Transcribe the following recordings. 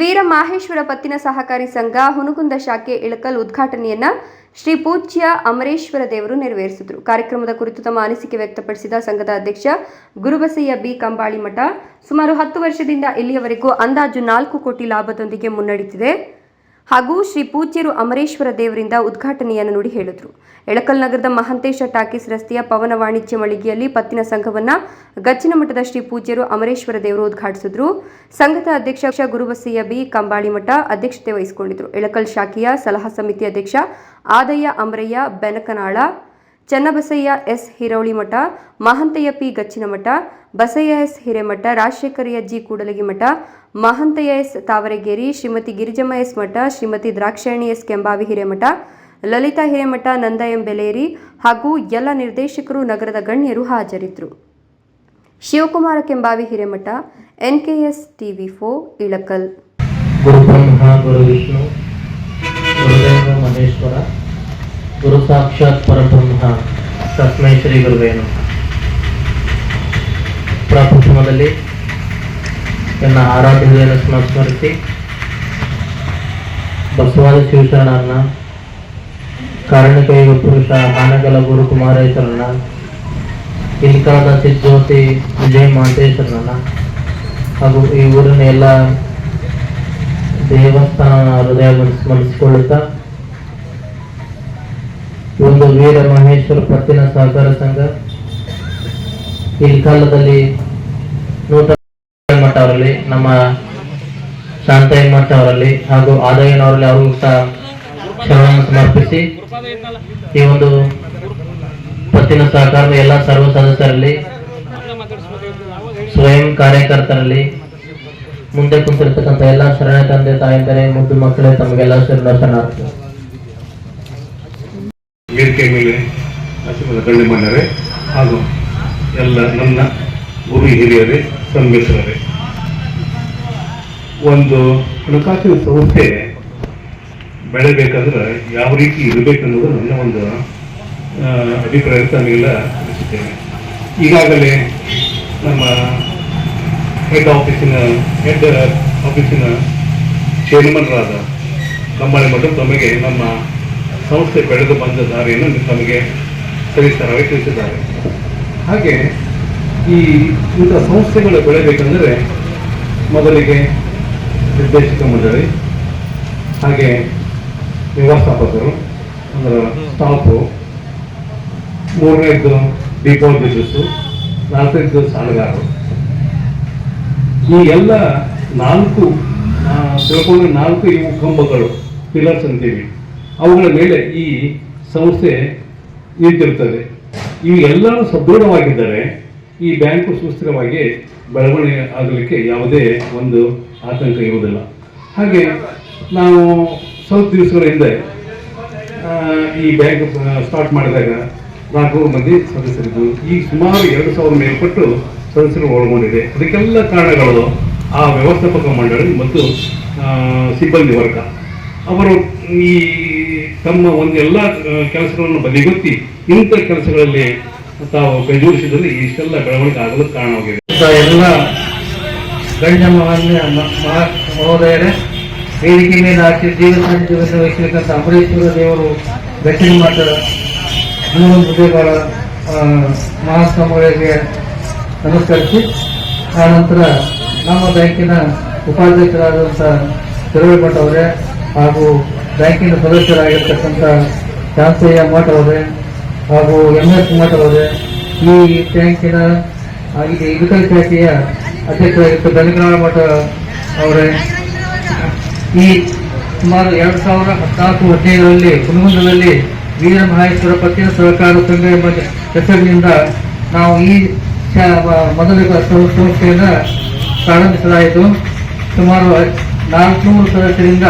ವೀರ ಮಾಹೇಶ್ವರ ಪತ್ತಿನ ಸಹಕಾರಿ ಸಂಘ ಹುನಗುಂದ ಶಾಖೆ ಇಳಕಲ್ ಉದ್ಘಾಟನೆಯನ್ನ ಶ್ರೀ ಪೂಜ್ಯ ಅಮರೇಶ್ವರ ದೇವರು ನೆರವೇರಿಸಿದರು. ಕಾರ್ಯಕ್ರಮದ ಕುರಿತು ತಮ್ಮ ಅನಿಸಿಕೆ ವ್ಯಕ್ತಪಡಿಸಿದ ಸಂಘದ ಅಧ್ಯಕ್ಷ ಗುರುಬಸಯ್ಯ ಬಿ. ಕಂಬಾಳಿ ಮಠ ಸುಮಾರು ಹತ್ತು ವರ್ಷದಿಂದ ಇಲ್ಲಿಯವರೆಗೂ ಅಂದಾಜು ನಾಲ್ಕು ಕೋಟಿ ಲಾಭದೊಂದಿಗೆ ಮುನ್ನಡೆದಿದೆ ಹಾಗೂ ಶ್ರೀ ಪೂಜ್ಯರು ಅಮರೇಶ್ವರ ದೇವರಿಂದ ಉದ್ಘಾಟನೆಯನ್ನು ನುಡಿ ಹೇಳಿದರು. ಎಳಕಲ್ ನಗರದ ಮಹಂತೇಶ ಟಾಕೀಸ್ ರಸ್ತೆಯ ಪವನ ವಾಣಿಜ್ಯ ಮಳಿಗೆಯಲ್ಲಿ ಪತ್ತಿನ ಸಂಘವನ್ನ ಗಚ್ಚಿನ ಮಠದ ಶ್ರೀ ಪೂಜ್ಯರು ಅಮರೇಶ್ವರ ದೇವರು ಉದ್ಘಾಟಿಸಿದ್ರು. ಸಂಘದ ಅಧ್ಯಕ್ಷ ಗುರುಬಸಯ್ಯ ಬಿ. ಕಂಬಾಳಿ ಮಠ ಅಧ್ಯಕ್ಷತೆ ವಹಿಸಿಕೊಂಡಿದ್ದರು ಎಳಕಲ್ ಶಾಖೆಯ ಸಲಹಾ ಸಮಿತಿ ಅಧ್ಯಕ್ಷ ಆದಯ್ಯ ಅಮರಯ್ಯ ಬೆನಕನಾಳ ಚನ್ನಬಸಯ್ಯ ಎಸ್. ಹಿರೌಳಿ ಮಠ, Mahantayya P. Gacchina Math, Basayya S. Hiremath, Rajashekharayya G. Kudalagi Math, Mahantayya S. Tavaregeri, Shrimati Girijamma S. Math, Shrimati Drakshayani S. Kembavi Hiremath, Lalita Hiremath Nanda M Beleri ಹಾಗೂ ಎಲ್ಲ ನಿರ್ದೇಶಕರು ನಗರದ ಗಣ್ಯರು ಹಾಜರಿದ್ದರು ಶಿವಕುಮಾರ ಕೆಂಬಾವಿ ಹಿರೇಮಠ ಎನ್ಕೆಎಸ್ ಟಿವಿ ಫೋ ಇಳಕಲ್. ಗುರು ಬ್ರಹ್ಮ ಗುರು ವಿಷ್ಣು ಗುರುದೇವ ಮಹೇಶ್ವರ ಗುರು ಸಾಕ್ಷಾತ್ ಪರಬ್ರಹ್ಮ, ತಸ್ಮೈ ಶ್ರೀ ಗುರುವೇನು ಪ್ರಪ್ರಥಮದಲ್ಲಿ ನನ್ನ ಆರಾಧ್ಯತೆಯನ್ನು ಸ್ಮರಿಸಿ, ಬಸವಾದ ಶಿವಶರಣನ ಕಾರಣಿಕ ಪುರುಷ ಹಾನಗಲ ಗುರುಕುಮಾರೇಶ್ವರನ ಇಲ್ಕಾದ ಸಿದ್ಧೋತಿ ವಿಜಯ ಮಹಂತೇಶ್ವರನ ಹಾಗೂ ಈ ಊರಿನ ಎಲ್ಲ ದೇವಸ್ಥಾನ ಹೃದಯ ಸ್ಮರಿಸಿಕೊಳ್ಳುತ್ತಾ ಒಂದು ವೀರ ಮಹೇಶ್ವರ ಪತ್ತಿನ ಸಹಕಾರ ಸಂಘ. ಈ ಕಾಲದಲ್ಲಿ ನೂತನ ಮಠ ಅವರಲ್ಲಿ, ನಮ್ಮ ಶಾಂತಯ್ಯ ಮಠ ಅವರಲ್ಲಿ ಹಾಗೂ ಆದಾಯನವರಲ್ಲಿ ಅವ್ರಿಗೂ ಸಹ ಶರಣವನ್ನು ಸಮರ್ಪಿಸಿ ಈ ಒಂದು ಪತ್ತಿನ ಸಹಕಾರದ ಎಲ್ಲ ಸರ್ವ ಸದಸ್ಯರಲ್ಲಿ, ಸ್ವಯಂ ಕಾರ್ಯಕರ್ತರಲ್ಲಿ, ಮುಂದೆ ಕುಂತಿರ್ತಕ್ಕಂಥ ಎಲ್ಲ ಶರಣ ತಂದೆ ತಾಯಂದರೆ, ಮುದ್ದು ಮಕ್ಕಳೇ ತಮಗೆಲ್ಲ ಶರಣ ಶರಣಾರ್ಥಿ ವೇದಿಕೆ ಮೇಲೆ ಹಸಿಮದ ಗಣ್ಯಮಾನ್ಯರೇ ಹಾಗೂ ಎಲ್ಲ ನನ್ನ ಗುರು ಹಿರಿಯರೇ ಸಂಘಿತರೇ ಒಂದು ಹಣಕಾಸಿನ ಸಂಸ್ಥೆ ಬೆಳೆಬೇಕಂದ್ರೆ ಯಾವ ರೀತಿ ಇರಬೇಕನ್ನೋದು ನನ್ನ ಒಂದು ಅಭಿಪ್ರಾಯ ತಮಗೆಲ್ಲ ತಿಳಿಸಿದ್ದೇನೆ. ಈಗಾಗಲೇ ನಮ್ಮ ಹೆಡ್ ಆಫೀಸಿನ ಹೆಡ್ ಆಫೀಸಿನ ಚೇರ್ಮನ್ರಾದ ಕಂಬಾಳಿ ಮಠ ತಮಗೆ ನಮ್ಮ ಸಂಸ್ಥೆ ಬೆಳೆದು ಬಂದ ದಾರಿಯನ್ನು ತಮಗೆ ಸವಿಸ್ತಾರವಾಗಿ ತಿಳಿಸಿದ್ದಾರೆ. ಹಾಗೆ ಈ ಇಂಥ ಸಂಸ್ಥೆಗಳು ಬೆಳೆಬೇಕಂದರೆ ಮೊದಲಿಗೆ ನಿರ್ದೇಶಕ ಮಂಡಳಿ, ಹಾಗೆ ವ್ಯವಸ್ಥಾಪಕರು, ಅಂದ್ರೆ ಸ್ಟಾಫು, ಮೂರನೇದ್ದು ಡಿಪಾಸಿಟರ್ಸು ನಾಲ್ಕನೇದ್ದು ಸಾಲಗಾರರು. ಈ ಎಲ್ಲ ನಾಲ್ಕು ತಿಳ್ಕೊಂಡ್ರೆ ನಾಲ್ಕು ಇವು ಕಂಬಗಳು ಪಿಲರ್ಸ್ ಅಂತೀವಿ. ಅವುಗಳ ಮೇಲೆ ಈ ಸಂಸ್ಥೆ ನಿಂತಿರುತ್ತದೆ ಇವು ಎಲ್ಲರೂ ಸದೃಢವಾಗಿದ್ದರೆ ಈ ಬ್ಯಾಂಕು ಸುಸ್ಥಿರವಾಗಿ ಬೆಳವಣಿಗೆ ಆಗಲಿಕ್ಕೆ ಯಾವುದೇ ಒಂದು ಆತಂಕ ಇರುವುದಿಲ್ಲ. ಹಾಗೆ ನಾವು ಸ್ವಲ್ಪ ದಿವಸಗಳ ಹಿಂದೆ ಈ ಬ್ಯಾಂಕ್ ಸ್ಟಾರ್ಟ್ ಮಾಡಿದಾಗ ನಾಲ್ಕೂರು ಮಂದಿ ಸದಸ್ಯರಿದ್ದು ಈಗ ಸುಮಾರು ಎರಡು ಸಾವಿರ ಮೇಲ್ಪಟ್ಟು ಸದಸ್ಯರು ಒಳಗೊಂಡಿದೆ. ಅದಕ್ಕೆಲ್ಲ ಕಾರಣಗಳು ಆ ವ್ಯವಸ್ಥಾಪಕ ಮಂಡಳಿ ಮತ್ತು ಸಿಬ್ಬಂದಿ ವರ್ಗ. ಅವರು ಈ ತಮ್ಮ ಒಂದು ಎಲ್ಲ ಕೆಲಸಗಳನ್ನು ಬದಿಗೊತ್ತಿ ಇಂಥ ಕೆಲಸಗಳಲ್ಲಿ ತಾವು ಕೈಜೋಡಿಸಿದಲ್ಲಿ ಇಷ್ಟೆಲ್ಲ ಬೆಳವಣಿಗೆ ಆಗಲು ಕಾರಣವಾಗಿದೆ ಎಲ್ಲ ಗಣ್ಯ ಮಹೋದಯರೇ, ವೇದಿಕೆ ಮೇಲೆ ಆಚೆ ಜೀವ ಸಾನ್ನಿಧ್ಯವನ್ನು ವಹಿಸಿರ್ತಕ್ಕಂಥ ಅಮರೇಶ್ವರ ದೇವರು ದಕ್ಷಿಣ ಮಠ ದೇವರ ಮಹಾಸ್ವಾಮಿಗಳಿಗೆ ನಮಸ್ಕರಿಸಿ, ಆ ನಂತರ ನಮ್ಮ ಬ್ಯಾಂಕಿನ ಉಪಾಧ್ಯಕ್ಷರಾದಂಥ ತಿರುವೆ ಅವರೇ ಹಾಗೂ ಬ್ಯಾಂಕಿನ ಸದಸ್ಯರಾಗಿರ್ತಕ್ಕಂಥ ಶಾಂತಯ್ಯ ಮಠ ಅವರೇ ಹಾಗೂ ಎಂ ಎಸ್ ಮಠ ಅವರೇ ಈ ಬ್ಯಾಂಕಿನ ಇಲ್ಲಿ ಯುವಕ ಶಾಖೆಯ ಅಧ್ಯಕ್ಷರಾಗಿರ್ತ ಬೆನಕನಾಳ ಮಠ ಅವರೇ, ಈ ಸುಮಾರು ಎರಡು ಸಾವಿರ ಹದಿನಾಲ್ಕು ಹದಿನೈದರಲ್ಲಿ ಕುನಗುಂದದಲ್ಲಿ ವೀರ ಮಹೇಶ್ವರ ಪತ್ತಿನ ಸಹಕಾರ ಸಂಘ ಎಂಬ ಹೆಸರಿನಿಂದ ನಾವು ಈ ಮೊದಲ ಸಂಸ್ಥೆಯನ್ನು ಪ್ರಾರಂಭಿಸಲಾಯಿತು. ಸುಮಾರು ನಾಲ್ಕುನೂರು ಸದಸ್ಯರಿಂದ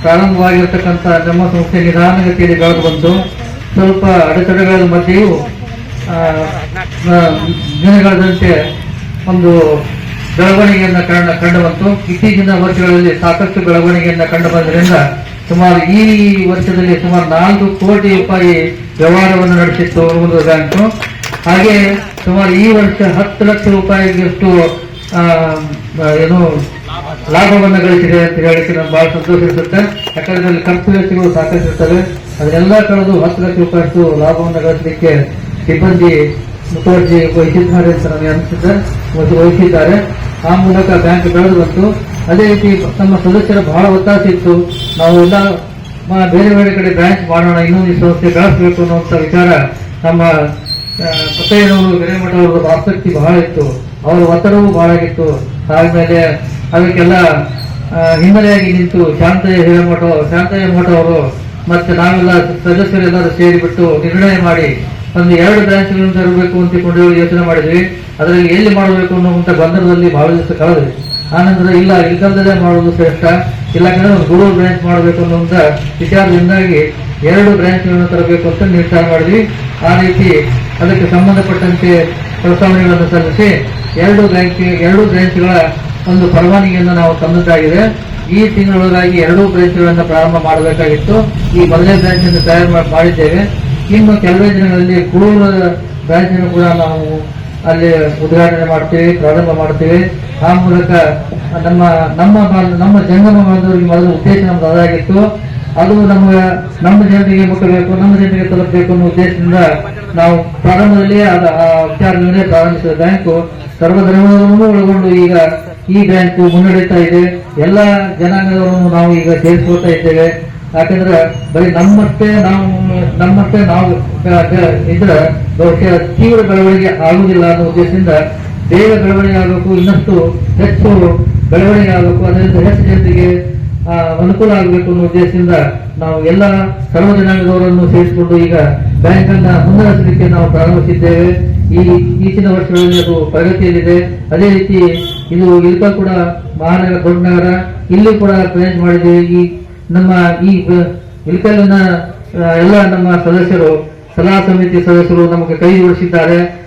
ಪ್ರಾರಂಭವಾಗಿರತಕ್ಕಂಥ ನಮ್ಮ ಸಂಸ್ಥೆ ನಿಧಾನಗತಿಯಲ್ಲಿ ಬೆಳೆದು ಬಂತು ಸ್ವಲ್ಪ ಅಡೆತಡೆಗಳ ಮಧ್ಯೆಯೂ ದಿನಗಳದಂತೆ ಒಂದು ಬೆಳವಣಿಗೆಯನ್ನ ಕಂಡ ಕಂಡು ಬಂತು ಇತ್ತೀಚಿನ ವರ್ಷಗಳಲ್ಲಿ ಸಾಕಷ್ಟು ಬೆಳವಣಿಗೆಯನ್ನ ಕಂಡು ಬಂದ್ರಿಂದ ಸುಮಾರು ಈ ವರ್ಷದಲ್ಲಿ ಸುಮಾರು ನಾಲ್ಕು ಕೋಟಿ ರೂಪಾಯಿ ವ್ಯವಹಾರವನ್ನು ನಡೆಸಿತ್ತು ಒಂದು ಬ್ಯಾಂಕು. ಹಾಗೆ ಸುಮಾರು ಈ ವರ್ಷ ಹತ್ತು ಲಕ್ಷ ರೂಪಾಯಿಗಷ್ಟು ಏನು ಲಾಭವನ್ನು ಗಳಿಸಿದೆ ಅಂತ ಹೇಳಿಕ್ಕೆ ನಮ್ಗೆ ಬಹಳ ಸಂತೋಷ ಇರುತ್ತೆ. ಯಾಕಂದ್ರೆ ಅಲ್ಲಿ ಖರ್ಚು ವೆಚ್ಚಗಳು ಸಾಕಷ್ಟು ಇರ್ತವೆ. ಅದನ್ನೆಲ್ಲ ಕಳೆದು ಹತ್ತು ಲಕ್ಷ ರೂಪಾಯಿಷ್ಟು ಲಾಭವನ್ನು ಗಳಿಸಲಿಕ್ಕೆ ಸಿಬ್ಬಂದಿ ಮುಖರ್ಜಿ ವಹಿಸಿದ್ದಾರೆ ಅಂತ ನನಗೆ ಅನಿಸಿದ್ದೆ ಮತ್ತು ವಹಿಸಿದ್ದಾರೆ. ಆ ಮೂಲಕ ಬ್ಯಾಂಕ್ ಬೆಳೆದು ಬಂತು. ಅದೇ ರೀತಿ ನಮ್ಮ ಸದಸ್ಯರ ಬಹಳ ಒತ್ತಾಸ ಇತ್ತು. ನಾವು ಎಲ್ಲ ಬೇರೆ ಬೇರೆ ಕಡೆ ಬ್ಯಾಂಕ್ ಮಾಡೋಣ, ಇನ್ನೊಂದು ಸಂಸ್ಥೆ ಬೆಳೆಸಬೇಕು ಅನ್ನುವಂಥ ವಿಚಾರ ನಮ್ಮ ಪತ್ತೆಯವರು ಅವರ ಆಸಕ್ತಿ ಬಹಳ ಇತ್ತು. ಅವರ ಒತ್ತಡವೂ ಬಹಳ ಆಗಿತ್ತು. ಆದ್ಮೇಲೆ ಅದಕ್ಕೆಲ್ಲ ಹಿನ್ನೆಲೆಯಾಗಿ ನಿಂತು ಶಾಂತಯ್ಯ ಹಿರೇಮಠ, ಶಾಂತಯ್ಯ ಮಠ ಅವರು ಮತ್ತೆ ನಾವೆಲ್ಲ ಸದಸ್ಯರೆಲ್ಲರೂ ಸೇರಿಬಿಟ್ಟು ನಿರ್ಣಯ ಮಾಡಿ ಒಂದು ಎರಡು ಬ್ರಾಂಚ್ಗಳನ್ನು ತರಬೇಕು ಅಂತ ಕೊಂಡು ಯೋಚನೆ ಮಾಡಿದ್ವಿ. ಅದರಲ್ಲಿ ಎಲ್ಲಿ ಮಾಡಬೇಕು ಅನ್ನುವಂಥ ಬಂಧನದಲ್ಲಿ ಬಹಳ ದಿವಸ ಕಳೆದ್ವಿ. ಆನಂತರ ಇಲ್ಲ ಇಲ್ಕಲ್ದಲ್ಲೇ ಮಾಡೋದು ಶ್ರೇಷ್ಠ. ಇಲ್ಲ ಕಡೆ ಒಂದು ಗುರು ಬ್ರಾಂಚ್ ಮಾಡಬೇಕು ಅನ್ನುವಂಥ ವಿಚಾರದಿಂದಾಗಿ ಎರಡು ಬ್ರಾಂಚ್ಗಳನ್ನು ತರಬೇಕು ಅಂತ ನಿರ್ಧಾರ ಮಾಡಿದ್ವಿ. ಆ ರೀತಿ ಅದಕ್ಕೆ ಸಂಬಂಧಪಟ್ಟಂತೆ ಪ್ರಸ್ತಾವನೆಗಳನ್ನು ಸಲ್ಲಿಸಿ ಎರಡು ಬ್ಯಾಂಕ್ ಎರಡು ಬ್ರಾಂಚ್ಗಳ ಒಂದು ಪರವಾನಗಿಯನ್ನು ನಾವು ತಂದದ್ದಾಗಿದೆ. ಈ ತಿಂಗಳೊಳಗಾಗಿ ಎರಡೂ ಬ್ರಾಂಚ್ಗಳನ್ನು ಪ್ರಾರಂಭ ಮಾಡಬೇಕಾಗಿತ್ತು. ಈ ಮೊದಲನೇ ಬ್ರಾಂಚ್ ಅನ್ನು ತಯಾರು ಮಾಡಿದ್ದೇವೆ. ಇನ್ನು ಕೆಲವೇ ದಿನಗಳಲ್ಲಿ ಕುಳೂರು ಬ್ರಾಂಚ್ ಅನ್ನು ಕೂಡ ನಾವು ಅಲ್ಲಿ ಉದ್ಘಾಟನೆ ಮಾಡ್ತೀವಿ, ಪ್ರಾರಂಭ ಮಾಡ್ತೀವಿ. ಆ ಮೂಲಕ ನಮ್ಮ ನಮ್ಮ ನಮ್ಮ ಜಂಗಮ ಬಾಂಧವರಿಗೆ ಮೊದಲು ಉದ್ದೇಶ ನಮ್ದು ಅದಾಗಿತ್ತು. ಅದು ನಮ್ಮ ನಮ್ಮ ಜನರಿಗೆ ಮುಟ್ಟಬೇಕು ನಮ್ಮ ಜನರಿಗೆ ತಲುಪಬೇಕು ಅನ್ನೋ ಉದ್ದೇಶದಿಂದ ನಾವು ಪ್ರಾರಂಭದಲ್ಲಿ ಅದು ಆ ವಿಚಾರದಿಂದ ಪ್ರಾರಂಭಿಸಿದ ಬ್ಯಾಂಕು ಸರ್ವಧರ್ಮವನ್ನು ಒಳಗೊಂಡು ಈಗ ಈ ಬ್ಯಾಂಕು ಮುನ್ನಡೀತಾ ಇದೆ. ಎಲ್ಲ ಜನಾಂಗದವರನ್ನು ನಾವು ಈಗ ಸೇರಿಸ್ಕೊಳ್ತಾ ಇದ್ದೇವೆ. ಯಾಕಂದ್ರೆ ಬರೀ ನಮ್ಮಷ್ಟೇ ನಾವು ನಮ್ಮಷ್ಟೇ ನಾವು ಇದ್ರೆ ಬಹುಶಃ ತೀವ್ರ ಬೆಳವಣಿಗೆ ಆಗುವುದಿಲ್ಲ ಅನ್ನೋ ಉದ್ದೇಶದಿಂದ ಬೇಗ ಬೆಳವಣಿಗೆ ಆಗಬೇಕು ಇನ್ನಷ್ಟು ಹೆಚ್ಚು ಬೆಳವಣಿಗೆ ಆಗಬೇಕು. ಅದರಿಂದ ಹೆಚ್ಚು ಜನರಿಗೆ ಆ, ಅನುಕೂಲ ಆಗಬೇಕು ಅನ್ನೋ ಉದ್ದೇಶದಿಂದ ನಾವು ಎಲ್ಲ ಸರ್ವ ಜನಾಂಗದವರನ್ನು ಸೇರಿಸಿಕೊಂಡು ಈಗ ಬ್ಯಾಂಕ್ ಅನ್ನ ಮುನ್ನಡೆಸಲಿಕ್ಕೆ ನಾವು ಪ್ರಾರಂಭಿಸಿದ್ದೇವೆ. ಈ ಈಚಿನ ವರ್ಷಗಳಲ್ಲಿ ಅದು ಪ್ರಗತಿಯಲ್ಲಿದೆ. ಅದೇ ರೀತಿ ಇದು ಇಲ್ಪ ಕೂಡ ಮಹಾನಗರ, ದೊಡ್ಡ ನಗರ ಇಲ್ಲಿ ಕೂಡ ಬ್ರಾಂಚ್ ಮಾಡಿದ್ದೇವೆ ಈ ನಮ್ಮ ಈ ಇಲ್ಕಲ್ಲಿನ ಎಲ್ಲ ನಮ್ಮ ಸದಸ್ಯರು, ಸಲಹಾ ಸಮಿತಿ ಸದಸ್ಯರು ನಮಗೆ ಕೈ ಜೋಡಿಸಿದ್ದಾರೆ.